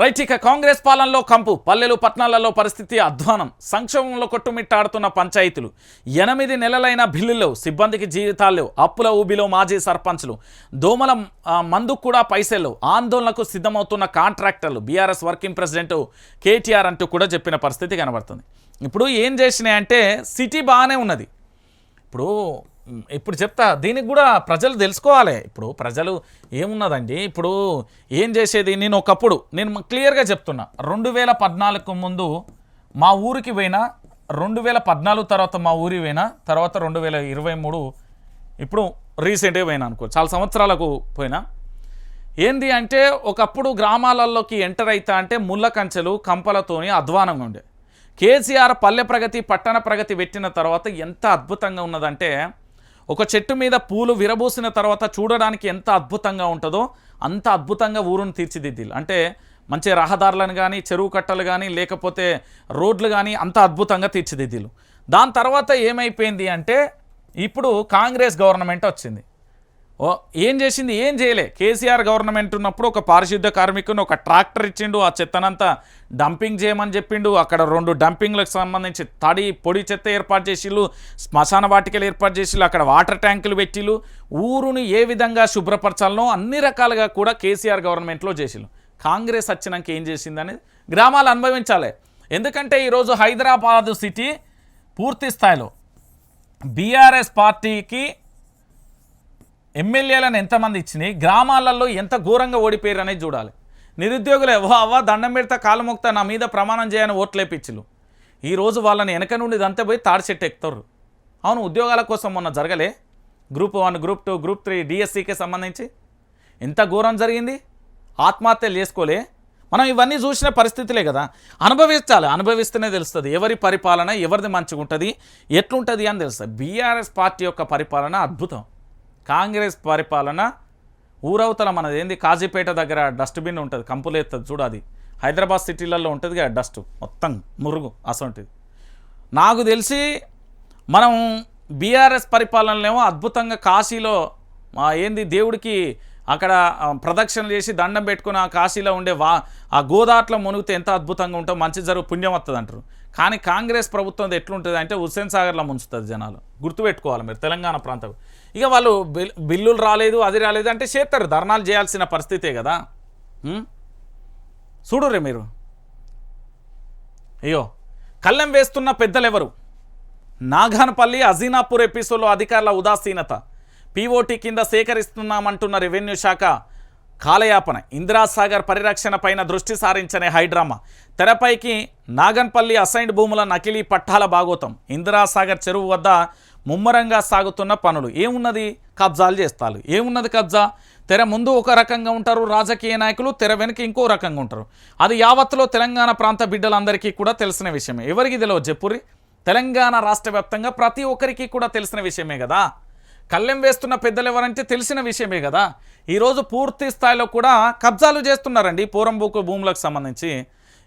Right ఇక కాంగ్రెస్ పాలనలో కంపు. పల్లెలు పట్టణాలలో పరిస్థితి అధ్వానం. సంక్షోభంలో కొట్టుమిట్టాడుతున్న పంచాయతీలు. ఎనిమిది నెలలైన బిల్లులో సిబ్బందికి జీవితాలు అప్పుల ఊబిలో మాజీ సర్పంచ్లు. దోమల మందుకు కూడా పైసలు ఆందోళనకు సిద్ధమవుతున్న కాంట్రాక్టర్లు. బీఆర్ఎస్ వర్కింగ్ ప్రెసిడెంట్ కేటీఆర్ అంటూ కూడా చెప్పిన పరిస్థితి కనబడుతుంది. ఇప్పుడు ఏం చేసినాయంటే సిటీ బాగానే ఉన్నది. ఇప్పుడు ఇప్పుడు చెప్తా దీనికి కూడా ప్రజలు తెలుసుకోవాలి. ఇప్పుడు ప్రజలు ఏమున్నదండి? ఇప్పుడు ఏం చేసేది? నేను ఒకప్పుడు నేను క్లియర్గా చెప్తున్నా రెండు వేల పద్నాలుగు ముందు మా ఊరికి పోయినా రెండు వేల పద్నాలుగు తర్వాత మా ఊరికి పోయినా తర్వాత రెండు వేల ఇరవై మూడు ఇప్పుడు రీసెంట్గా పోయినా అనుకో చాలా సంవత్సరాలకు పోయినా. ఏంది అంటే ఒకప్పుడు గ్రామాలలోకి ఎంటర్ అవుతా అంటే ముళ్ళ కంచెలు కంపలతోని అధ్వానంగా ఉండే. కేసీఆర్ పల్లె ప్రగతి పట్టణ ప్రగతి పెట్టిన తర్వాత ఎంత అద్భుతంగా ఉన్నదంటే ఒక చెట్టు మీద పూలు విరబూసిన తర్వాత చూడడానికి ఎంత అద్భుతంగా ఉంటుందో అంత అద్భుతంగా ఊరును తీర్చిదిద్దిలు. అంటే మంచి రహదారులను కానీ చెరువు కట్టలు కానీ లేకపోతే రోడ్లు కానీ అంత అద్భుతంగా తీర్చిదిద్దిలు. దాని తర్వాత ఏమైపోయింది అంటే ఇప్పుడు కాంగ్రెస్ గవర్నమెంట్ వచ్చింది. ఏం చేసింది? ఏం చేయలే. కేసీఆర్ గవర్నమెంట్ ఉన్నప్పుడు ఒక పారిశుద్ధ కార్మికుని ఒక ట్రాక్టర్ ఇచ్చిండు ఆ చెత్తనంతా డంపింగ్ చేయమని చెప్పిండు. అక్కడ రెండు డంపింగ్లకు సంబంధించి తడి పొడి చెత్త ఏర్పాటు చేసిళ్ళు శ్మశాన వాటికలు ఏర్పాటు చేసిళ్ళు అక్కడ వాటర్ ట్యాంకులు పెట్టిళ్ళు. ఊరుని ఏ విధంగా శుభ్రపరచాలనో అన్ని రకాలుగా కూడా కేసీఆర్ గవర్నమెంట్లో చేసిళ్ళు. కాంగ్రెస్ వచ్చినాక ఏం చేసిందని గ్రామాలు అనుభవించాలి. ఎందుకంటే ఈరోజు హైదరాబాదు సిటీ పూర్తి స్థాయిలో బీఆర్ఎస్ పార్టీకి ఎమ్మెల్యేలను ఎంతమంది ఇచ్చినాయి? గ్రామాలలో ఎంత ఘోరంగా ఓడిపోయారు అనేది చూడాలి. నిరుద్యోగులు ఎవ్వ అవ్వ దండం పెడతా కాలు మొక్తా నా మీద ప్రమాణం చేయని ఓట్లేపించులు ఈరోజు వాళ్ళని వెనక నుండి ఇదంతా పోయి తాడి చెట్టు ఎక్కుతారు. అవును ఉద్యోగాల కోసం మొన్న జరగలే. Group one group two group three డిఎస్సికి సంబంధించి. ఎంత ఘోరం జరిగింది? ఆత్మహత్యలు చేసుకోలే? మనం ఇవన్నీ చూసిన పరిస్థితులే కదా. అనుభవించాలి. అనుభవిస్తేనే తెలుస్తుంది. ఎవరి పరిపాలన ఎవరిది మంచిగా ఉంటుంది ఎట్లుంటుంది అని తెలుస్తుంది. బీఆర్ఎస్ పార్టీ యొక్క పరిపాలన అద్భుతం. కాంగ్రెస్ పరిపాలన ఊరవతల మనది ఏంది? కాజీపేట దగ్గర డస్ట్బిన్ ఉంటుంది కంపులేస్తుంది చూడు అది. హైదరాబాద్ సిటీలలో ఉంటుంది కదా డస్ట్ మొత్తం మురుగు అసంటిది. నాకు తెలిసి మనం బీఆర్ఎస్ పరిపాలనలేమో అద్భుతంగా కాశీలో మా ఏంది దేవుడికి అక్కడ ప్రదక్షిణలు చేసి దండం పెట్టుకుని ఆ కాశీలో ఉండే వా ఆ గోదాట్లో మునిగితే ఎంత అద్భుతంగా ఉంటుందో మంచి జరుగు పుణ్యం వస్తుంది అంటారు. కానీ కాంగ్రెస్ ప్రభుత్వం ఎట్లుంటుంది అంటే హుస్సేన్ సాగర్లో ముంచుతుంది జనాలు. గుర్తుపెట్టుకోవాలి మీరు తెలంగాణ ప్రాంతం ఇక వాళ్ళు బిల్లులు రాలేదు అది రాలేదు అంటే చేస్తారు ధర్నాలు చేయాల్సిన పరిస్థితే కదా. చూడురే మీరు. అయ్యో కళ్ళెం వేస్తున్న పెద్దలెవరు? నాగానపల్లి అజీనాపూర్ ఎపిసోడ్లో అధికారుల ఉదాసీనత. పీఓటీ కింద సేకరిస్తున్నామంటున్న రెవెన్యూ శాఖ కాలయాపన. ఇందిరాసాగర్ పరిరక్షణ పైన దృష్టి సారించనే హైడ్రామా. తెరపైకి నాగన్పల్లి అసైన్డ్ భూముల నకిలీ పట్టాల భాగోతం ఇందిరాసాగర్ చెరువు వద్ద ముమ్మరంగా సాగుతున్న పనులు. ఏమున్నది? కబ్జాలు చేస్తారు ఏమున్నది కబ్జా? తెర ముందు ఒక రకంగా ఉంటారు రాజకీయ నాయకులు తెర వెనుక ఇంకో రకంగా ఉంటారు. అది యావత్తులో తెలంగాణ ప్రాంత బిడ్డలందరికీ కూడా తెలిసిన విషయమే. ఎవరికి తెలియదు? చెప్పురి తెలంగాణ రాష్ట్ర ప్రతి ఒక్కరికి కూడా తెలిసిన విషయమే కదా. కళ్ళెం వేస్తున్న పెద్దలు ఎవరంటే తెలిసిన విషయమే కదా. ఈరోజు పూర్తి స్థాయిలో కూడా కబ్జాలు చేస్తున్నారండి పూరంబూకు భూములకు సంబంధించి.